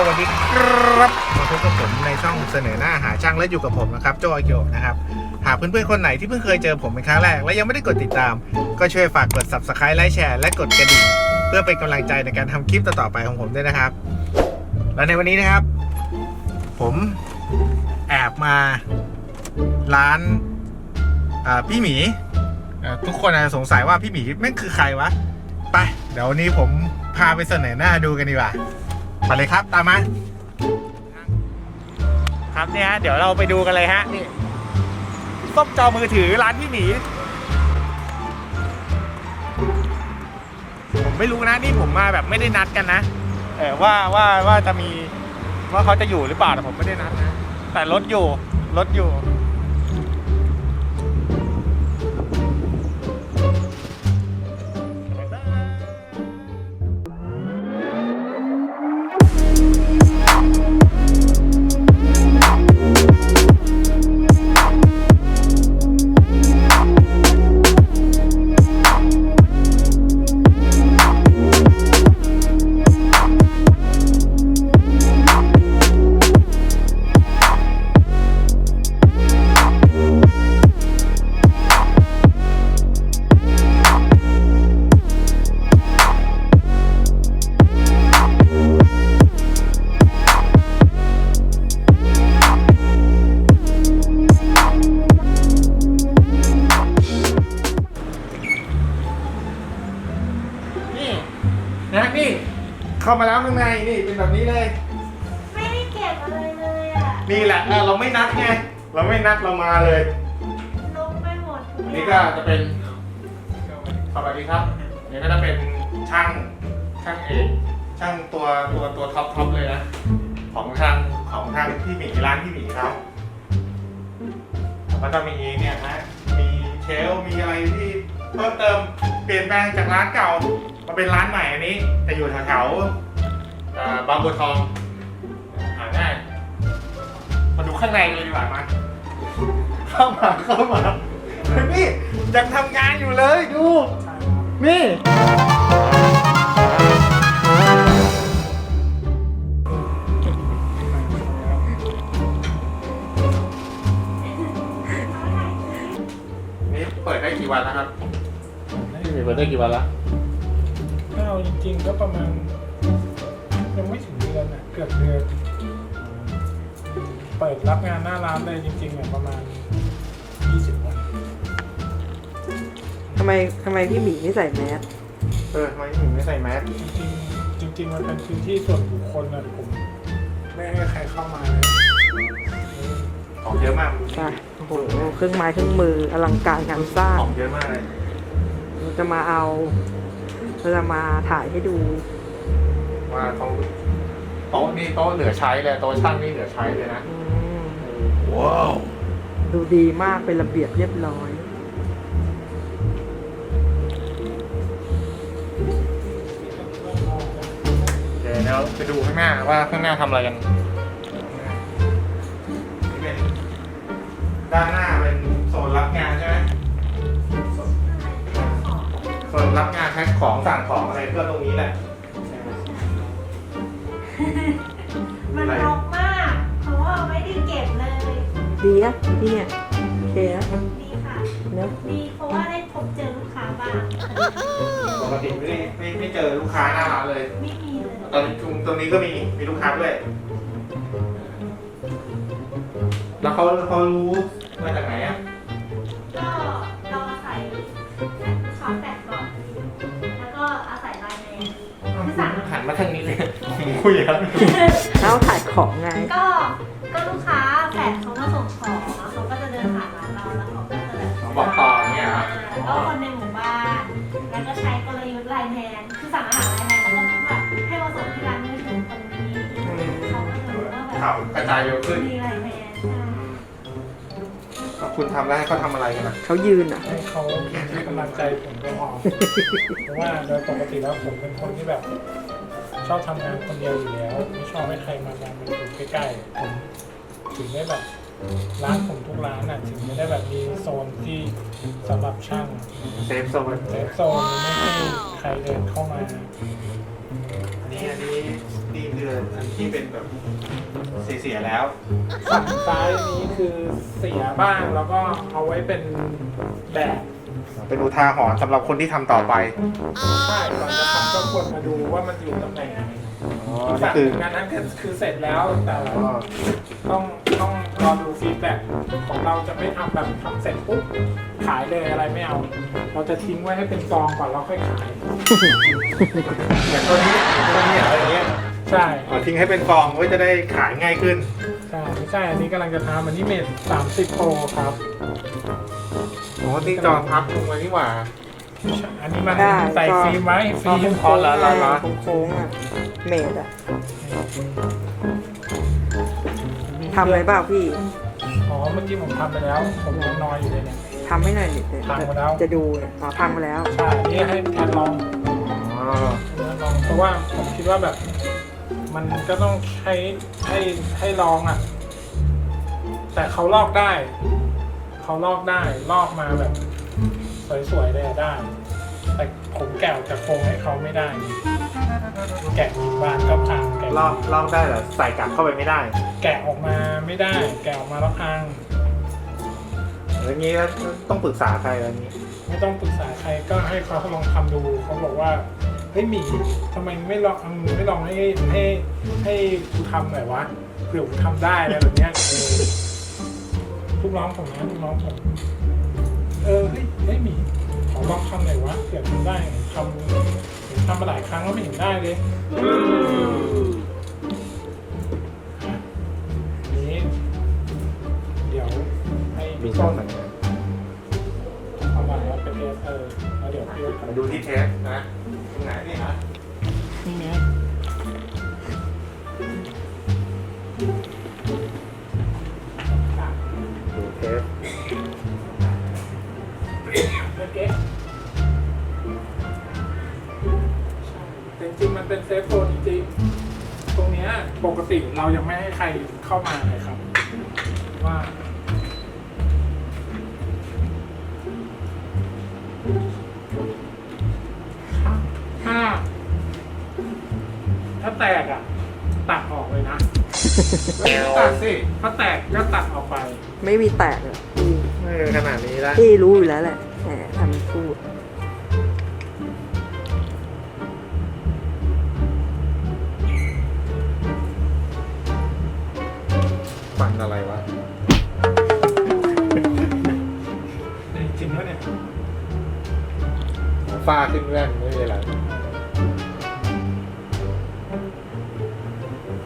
สวัสดีครับมาพบกับผมในช่องเสนอหน้าหาช่างและอยู่กับผมนะครับโจอากิโอนะครับ หากเพื่อนๆคนไหนที่เพิ่งเคยเจอผมเป็นครั้งแรก และยังไม่ได้กดติดตาม ก็ช่วยฝากกด subscribe ไลค์แชร์และกดกระดิ่งเพื่อเป็นกำลังใจในการทำคลิปต่อๆไปของผมด้วยนะครับ และในวันนี้นะครับ ผมแอบมาร้านพี่หมีทุกคนอาจจะสงสัยว่าพี่หมีแม่งคือใครวะ ไป เดี๋ยววันนี้ผมพาไปเสนอหน้าดูกันดีกว่า ไปเลยครับตามมาครับเนี่ยฮะเดี๋ยวเราไปดูกันเลยฮะนี่ส้มจอมือถือร้านพี่หมีผมไม่รู้นะนี่ผมมาแบบไม่ได้นัดกันนะเออว่าว่าว่าจะมีว่าเขาจะอยู่หรือเปล่าแต่ผมไม่ได้นัดนะแต่รถอยู่รถอยู่ ออเราไม่นัดไง เราไม่นัดเรามาเลย ลงไปหมดทุอันอนี้ย่างก็จะเป็นสวัสดีครับอันนี้ก็จะเป็นช่างช่างเอกช่างตัวตัวตัวท็อปท็อปเลยนะ ของทางของทางพี่หมีร้านพี่หมีเขาแล้วก็จะมีเนี่ยฮะมีเชลฟ์มีอะไรที่เพิ่มเติมเปลี่ยนแปลงจากร้านเก่ามาเป็นร้านใหม่อันนี้จะอยู่แถวๆเอ่อบางบัวทองหาง่าย มาดูข้างในเลยดีกว่ามาเข้ามาเข้ามาเฮ้ยนี่ยังทำงานอยู่เลยดู นี่นี่เปิดได้กี่วันแล้วครับนี่เปิดได้กี่วันแล้วถ้าเอาจริงๆก็ประมาณยังไม่ถึงเดือนอะเกือบเดือน เปิดรับงานหน้าร้านเลยจริงๆเนี่ยประมาณ 20วันทำไมทำไมพี่หมีไม่ใส่แมสเออทำไมถึงไม่ใส่แมสจริงๆจริง ๆ มันเป็นพื้นที่ส่วนบุคคลนะผมไม่ให้ใครเข้ามาเลยของเยอะมากใช่โอ้โหเครื่องไม้เครื่องมืออลังการงานสร้างของเยอะมากเลยเราจะมาเอาเราจะมาถ่ายให้ดู ว่าเขาโต๊ะนี่โต๊ะเหลือใช้เลยโต๊ะช่างนี่เหลือใช้เลยนะ อืม ว้าว ดูดีมากเป็นระเบียบเรียบร้อยเดี๋ยวเราไปดูข้างหน้าว่าข้างหน้าทำอะไรกันนี่เป็นด้านหน้าเป็นโซนรับงานใช่ไหมโซนรับงานแพ็คของสั่งของอะไรเพื่อตรงนี้แหละ ดีอะที่เนี่ยโอเคนะดีค่ะ เนอะดีเพราะว่าได้พบเจอลูกค้าบ้าง ปกติไม่ได้ไม่ไม่เจอลูกค้าหน้าร้านเลย ไม่มีเลย ตอนตรงตรงนี้ก็มีมีลูกค้าด้วย แล้วเขาเขารู้มาจากไหนอะก็เราอาศัยลูกค้าแปดก่อน แล้วก็อาศัยไลน์แมนคือสั่ง หันมาทางนี้เลยผมคุยครับแล้วถ่ายของไง ข่าวกระจายเร็วขึ้นมีไลน์แมนใช่ขอบคุณทำแล้วให้เขาทำอะไรกันนะเขายืนอะ ให้เขาให้กำลังใจผมก็พอเพราะว่าโดยปกติแล้วผมเป็นคนที่แบบ ชอบทำงานคนเดียวอยู่แล้ว ไม่ชอบให้ใครมามาอยู่ใกล้ๆผมถึงได้แบบร้านผมทุกร้านอะถึงไม่ได้แบบมีโซนที่สำหรับช่างเซฟโซนเซฟโซนไม่ให้ใครเดินเข้ามา คืออันที่เป็นแบบเสียๆแล้ว ฝั่งซ้ายนี้คือเสียบ้างแล้วก็เอาไว้เป็นแบบเป็นอุทาหรณ์สำหรับคนที่ทำต่อไปใช่ก่อนจะทำก็ควรมาดูว่ามันอยู่ตำแหน่งไหนอ๋ออีกนี่ฝั่งคือ งานนั้นคือคือเสร็จแล้วแต่อ๋อต้องต้องรอดูฟีดแบ็กของเราจะไม่ทำแบบทำเสร็จปุ๊บขายเลยอะไรไม่เอา เราจะทิ้งไว้ให้เป็นกองก่อนแล้วค่อยขาย อย่างตัวนี้ตัวนี้อะไรอย่างเงี้ย ใช่อ๋อทิ้งให้เป็นฟองไว้จะได้ขายง่ายขึ้น ใช่ไม่ใช่อันนี้กำลังจะทำอันนี้เมทสามสิบโปรครับ อ๋อที่จอพับลงมานี่หว่าอันนี้มันได้ ใส่ก็ฟิล์มไว้พฟิอล์มโค้งเหรอเหรอเหรอๆโค้งๆอะเมดอะทำเลยเปล่าพี่อ๋อเมื่อกี้ผมทำไปแล้ว ผมยังนอยอยู่เลยเนี่ย ทำให้หน่อยดิเดี๋ยวพังหมดแล้ว จะดูอ๋อพังไปแล้ว ใช่อันนี่ให้แทนลองอ๋อให้ลองเพราะว่าผมคิดว่าแบบ มันก็ต้องให้ให้ให้ลองอะ แต่เขาลอกได้ เขาลอกได้ลอกมาแบบ สวยๆเลยอะได้ แต่ผมแกะออกจากโครงให้เขาไม่ได้ แกะที่บ้านก็พังแกะลอกลอกได้เหรอใส่กลับเข้าไปไม่ได้แกะออกมาไม่ได้ แกะออกมาแล้วพัง อย่างนี้ต้องปรึกษาใครอะไรนี้ ไม่ต้องปรึกษาใครก็ให้เขาลองทำดูเขาบอกว่าเฮ้ยหมีทำไมไม่ลองไม่ลองให้ให้ให้กูทำหน่อยวะเผื่อกูทำได้อะไรแบบเนี้ยเออลูกน้องผมนะลูกน้องผมเออเฮ้ยเฮ้ยหมีขอลองทำหน่อยวะเผื่อทำได้ทำทำมาหลายครั้งแล้วไม่เห็นได้เลยอันนี้เดี๋ยวให้มีพี่ช่ต้องนไหนเอามาแล้วเป็นเอสเออแล้วเดี๋ยวพี่ มาดูที่เทสนะ ริงๆ มันเป็นเซฟโซนจริงๆ ตรงเนี้ยปกติเรายังไม่ให้ใครเข้ามาเลยครับ ว่า ถ้า ถ้าแตกอะ ตัดออกเลยนะไม่ตัดสิ ถ้าแตกก็ตัดออกไป ไม่มีแตกอะพี่ไม่ขนาดนี้ละพี่รู้อยู่แล้วแหละแหมทำเป็นพูด อะไรวะจริงๆแล้วเนี่ยฟ้าขึ้นแว่นไม่มีอะไร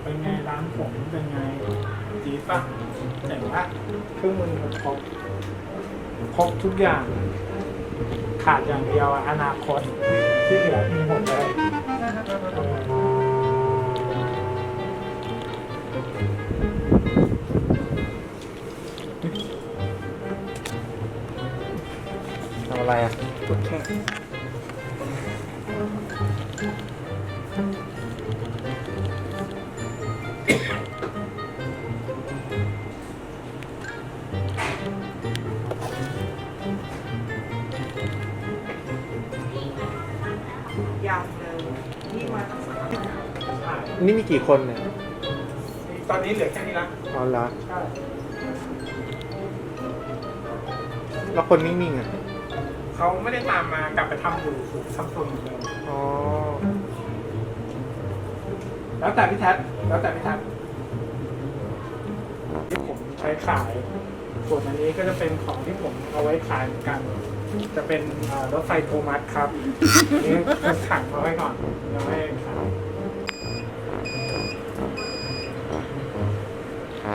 เป็นไงร้านผมเป็นไงจีดป่ะเจ๋งปะเครื่องมือมันครบครบทุกอย่าง ขาดอย่างเดียวอะอนาคตที่เหลือมีหมดเลย ทำอะไรอะกดแค่ยาวเลยนี่มาตั้งสามใช่นี่มีกี่คนเนี่ย ตอนนี้เหลือแค่นี้ละอ๋อเหรอใช่ แล้วคนนิ่งๆอะ เขาไม่ได้ตามมากลับไปทำอยู่ซัมซุงเหมือนเดิมอ๋อ แล้วแต่พี่แท็บแล้วแต่พี่แท็บที่ผมใช้ขายส่วนอันนี้ก็จะเป็นของที่ผมเอาไว้ขายเหมือนกัน จะเป็นเอ่อรถไฟโทมัสครับ นี่จะสั่งมาไว้ก่อนยังไม่ขายห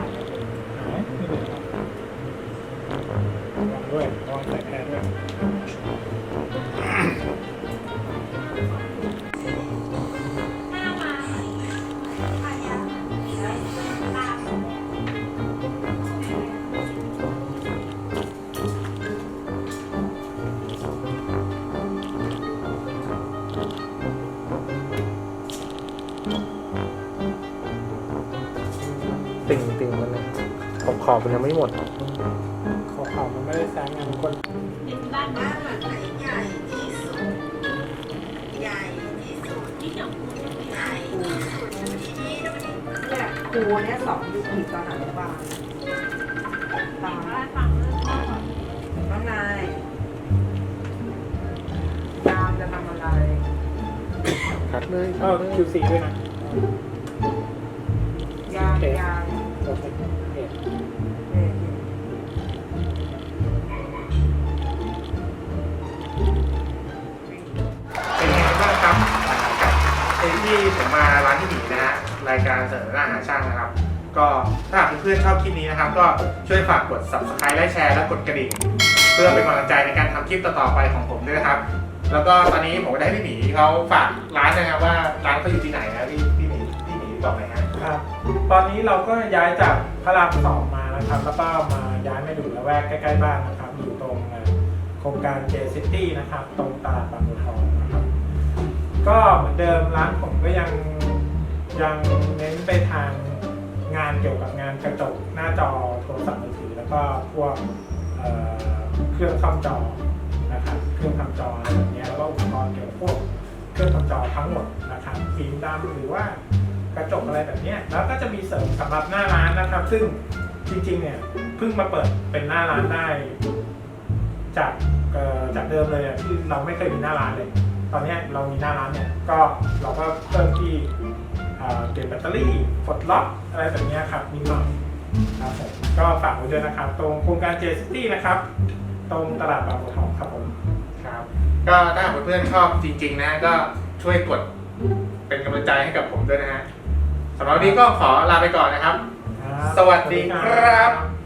ายไม่เหลือแล้วระวังด้วยระวังใส่แพรด้วย ติ่งติ่งมันนะขอบขอบมันยังไม่หมด ไม่ได้สางานคนเป็นบ้านบ้านหลังไหนใหญ่ที่สุด ใหญ่ที่สุดที่จังหวัดใหญ่ที่สุดที่นี่ต้งเนี่ยครูเนี่ยสองยูกิตอนไหนุบาลตาข้างในตามจะทำอะไรคัดเลยคัดเลย Q4 ด้วยนะยางยาง ที่ผมมาร้านที่หมีนะฮะรายการเสนอหน้าหาช่างนะครับ ก็ถ้าหากเพื่อนๆชอบคลิปนี้นะครับ ก็ช่วยฝากกด subscribe และแชร์และกดกระดิ่ง เพื่อเป็นกำลังใจในการทำคลิปต่อๆไปของผมด้วยนะครับ แล้วก็ตอนนี้ผมก็ได้พี่หมีเขาฝากร้านนะครับว่าร้านเขาอยู่ที่ไหนนะพี่พี่หมีพี่หมีบอกหน่อยฮะครับตอนนี้เราก็ย้ายจากพระรามสองมานะครับ แล้วก็มาย้ายมาอยู่ละแวกใกล้ๆบ้านนะครับ อยู่ตรงโครงการ J City นะครับ ตรงตลาดบางบัวทองนะครับ ก็เหมือนเดิมร้านผมก็ยังยังเน้นไปทางงานเกี่ยวกับงานกระจกหน้าจอโทรศัพท์มือถือแล้วก็พวกเอ่อเครื่องคอมจอนะครับเครื่องทำจออะไรแบบเนี้ยแล้วก็อุปกรณ์เกี่ยวกับพวกเครื่องทำจอทั้งหมดนะครับฟิล์มดำหรือว่ากระจกอะไรแบบเนี้ยแล้วก็จะมีเสริมสำหรับหน้าร้านนะครับ ซึ่งจริงๆเนี่ยเพิ่งมาเปิดเป็นหน้าร้านได้ จากเอ่อจากเดิมเลยอะที่เราไม่เคยมีหน้าร้านเลย ตอนเนี้ยเรามีหน้าร้านเนี่ยก็เราก็เพิ่มที่เอ่อเปลี่ยนแบตเตอรี่ปลดล็อกอะไรแบบเนี้ยครับนิดหน่อยครับผมก็ฝากไว้ด้วยนะครับ ตรงโครงการเจสตี้นะครับ ตรงตลาดบางบัวทองครับผมครับก็ถ้าหากเพื่อนๆชอบจริง ๆ นะก็ช่วยกดเป็นกำลังใจให้กับผมด้วยนะฮะสำหรับวันนี้ก็ขอลาไปก่อนนะครับครับสวัสดีครับสวัสดี